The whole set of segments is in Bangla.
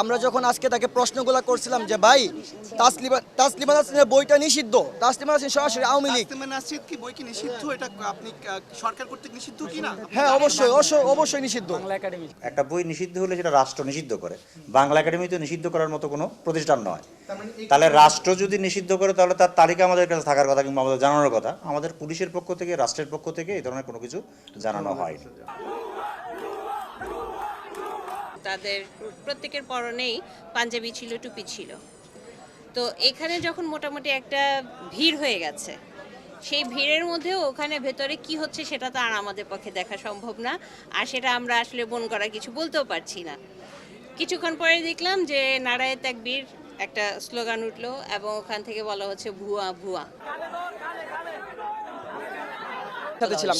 আমরা যখন আজকে তাকে প্রশ্নগুলো করছিলাম যে ভাই তাসলিমা তাসলিমা নাসরিনের বইটা নিষিদ্ধ? তাসলিমা নাসরিন সরাসরি আওয়ামী লীগ। কি বই কি নিষিদ্ধ? এটা আপনি সরকার কর্তৃক নিষিদ্ধ কি না? হ্যাঁ অবশ্যই অবশ্যই অবশ্যই নিষিদ্ধ। একটা বই নিষিদ্ধ হলে সেটা রাষ্ট্র নিষিদ্ধ করে। বাংলা একাডেমি তো নিষিদ্ধ করার মতো কোনো প্রতিষ্ঠান নয়। তাহলে রাষ্ট্র যদি নিষিদ্ধ করে তাহলে তার তালিকা আমাদের কাছে থাকার কথা কিংবা আমাদের জানানোর কথা। আমাদের পুলিশের পক্ষ থেকে রাষ্ট্রের পক্ষ থেকে এই ধরনের কোনো কিছু জানানো হয়নি। তাদের প্রত্যেকের পরনেই পাঞ্জাবি ছিল টুপি ছিল। তো এখানে যখন মোটামুটি একটা ভিড় হয়ে গেছে সেই ভিড়ের মধ্যেও ওখানে ভেতরে কি হচ্ছে সেটা তো আর আমাদের পক্ষে দেখা সম্ভব না আর সেটা আমরা আসলে বন করা কিছু বলতেও পারছি না। কিছুক্ষণ পরে দেখলাম যে নারায় তাকবীর একটা স্লোগান উঠল এবং ওখান থেকে বলা হচ্ছে ভুয়া ভুয়া।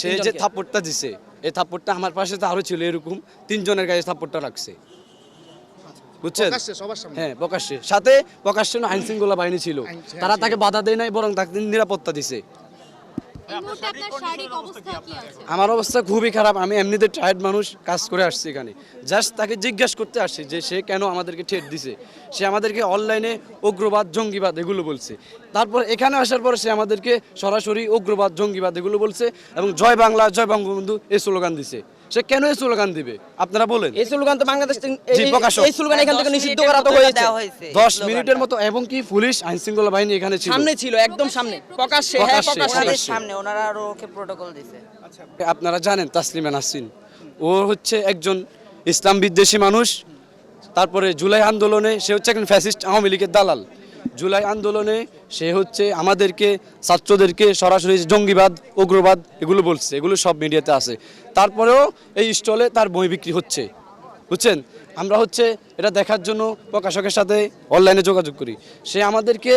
সে যে থাপ্পড়টা দিছে। এই থাপ্পড়টা আমার পাশে তো আরও ছিল এরকম। তিনজনের কাছে থাপ্পড়টা লাগছে। বুঝছেন? হ্যাঁ প্রকাশ্যে। সাথে প্রকাশ্যে আইন শৃঙ্খলা বাহিনী ছিল। তারা তাকে বাধা দেয় নাই বরং তাকে নিরাপত্তা দিছে। আমার অবস্থা খুবই খারাপ আমি এমনিতে টায়ার্ড মানুষ কাজ করে আসছি এখানে। জাস্ট তাকে জিজ্ঞাসা করতে আসছি যে সে কেন আমাদেরকে ঠেট দিছে? সে আমাদেরকে অনলাইনে উগ্রবাদ জঙ্গিবাদ এগুলো বলছে। তারপর এখানে আসার পর সে আমাদেরকে সরাসরি উগ্রবাদ জঙ্গিবাদ এগুলো বলছে এবং জয় বাংলা জয় বঙ্গবন্ধু এই স্লোগান দিছে। সে কেন এই স্লোগান দিবে? আপনারা বলেন। এই স্লোগান তো বাংলাদেশ এই- স্লোগান এখান থেকে নিষিদ্ধ করা তো হয়েছে। দশ মিনিটের মতো এবং কি পুলিশ আইন শৃঙ্খলা বাহিনী এখানে ছিল? সামনে ছিল একদম সামনে। প্রকাশ্যে হ্যাঁ প্রকাশ্যে। সামনে ওনারা আরও ওকে প্রোটোকল দিছে। আপনারা জানেন তাসলিমা নাসরিন। ও হচ্ছে একজন ইসলাম বিদ্বেষী মানুষ। তারপরে জুলাই আন্দোলনে সে হচ্ছে একজন ফ্যাসিস্ট আওয়ামী লীগের দালাল। জুলাই আন্দোলনে সে হচ্ছে আমাদেরকে, ছাত্রদেরকে সরাসরি জঙ্গিবাদ, উগ্রবাদ এগুলো বলছে, এগুলো সব মিডিয়াতে আছে। তারপরেও এই স্টলে তার বই বিক্রি হচ্ছে, বুঝছেন? আমরা হচ্ছে এটা দেখার জন্য প্রকাশকের সাথে অনলাইনে যোগাযোগ করি। সে আমাদেরকে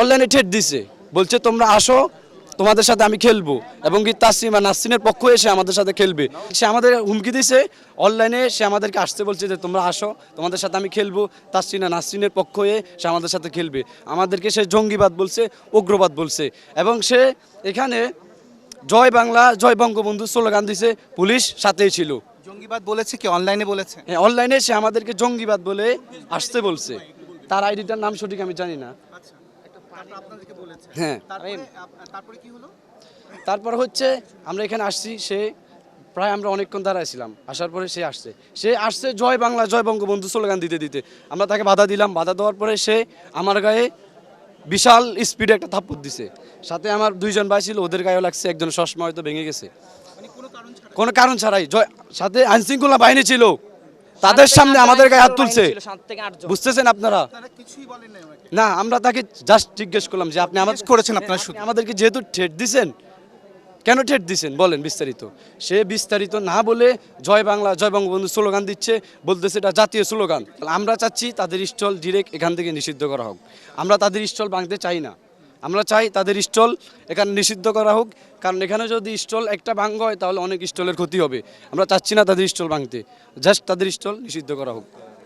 অনলাইনে ঠেট দিছে, বলছে তোমরা আসো তোমাদের সাথে আমি খেলব। এবং কি তাসিমা নাসরিনের পক্ষ এসে আমাদের সাথে খেলবে। সে আমাদের হুমকি দিছে অনলাইনে সে আমাদেরকে আসতে বলছে যে তোমরা আসো তোমাদের সাথে আমি খেলব। তাসরিনা নাসরিনের পক্ষ হয়ে সে আমাদের সাথে খেলবে। আমাদেরকে সে জঙ্গিবাদ বলছে উগ্রবাদ বলছে। এবং সে এখানে জয় বাংলা জয় বঙ্গবন্ধু স্লোগান দিছে পুলিশ সাথেই ছিল। জঙ্গিবাদ বলেছে কি? অনলাইনে বলেছে? হ্যাঁ, অনলাইনে সে আমাদেরকে জঙ্গিবাদ বলে আসতে বলছে। তার আইডিটার নাম সঠিক আমি জানি না। বলেছে হ্যাঁ তারপরে কি হলো? তারপর হচ্ছে আমরা এখানে আসছি সে প্রায় আমরা অনেকক্ষণ দাঁড়াইছিলাম আসার পরে সে আসছে। সে আসছে জয় বাংলা জয় বঙ্গবন্ধু স্লোগান দিতে দিতে। আমরা তাকে বাধা দিলাম। বাধা দেওয়ার পরে সে আমার গায়ে বিশাল স্পিডে একটা থাপ্পড় দিছে। সাথে আমার দুইজন ভাই ছিল ওদের গায়েও লাগছে একজন চশমা হয়তো ভেঙে গেছে। কোনো কারণ ছাড়াই। জয় সাথে আইনশৃঙ্খলা বাহিনী ছিল। তাদের সামনে আমাদের গায়ে হাত তুলছে। বুঝতেছেন আপনারা? তারা কিছুই বলেন না আমরা তাকে জাস্ট জিজ্ঞেস করলাম যে আপনি আমাদের করেছেন আপনার আপনি আমাদেরকে যেহেতু ঠেট দিছেন কেন ঠেট দিছেন? বলেন বিস্তারিত। সে বিস্তারিত না বলে জয় বাংলা জয় বঙ্গবন্ধু স্লোগান দিচ্ছে বলতেছে এটা জাতীয় স্লোগান। আমরা চাচ্ছি তাদের স্টল ডিরেক্ট এখান থেকে নিষিদ্ধ করা হোক। আমরা তাদের স্টল ভাঙতে চাই না। আমরা চাই তাদের স্টল এখানে নিষিদ্ধ করা হোক। কারণ এখানে যদি স্টল একটা ভাঙ্গ হয়, তাহলে অনেক স্টলের ক্ষতি হবে। আমরা চাচ্ছি না তাদের স্টল ভাঙতে। জাস্ট তাদের স্টল নিষিদ্ধ করা হোক।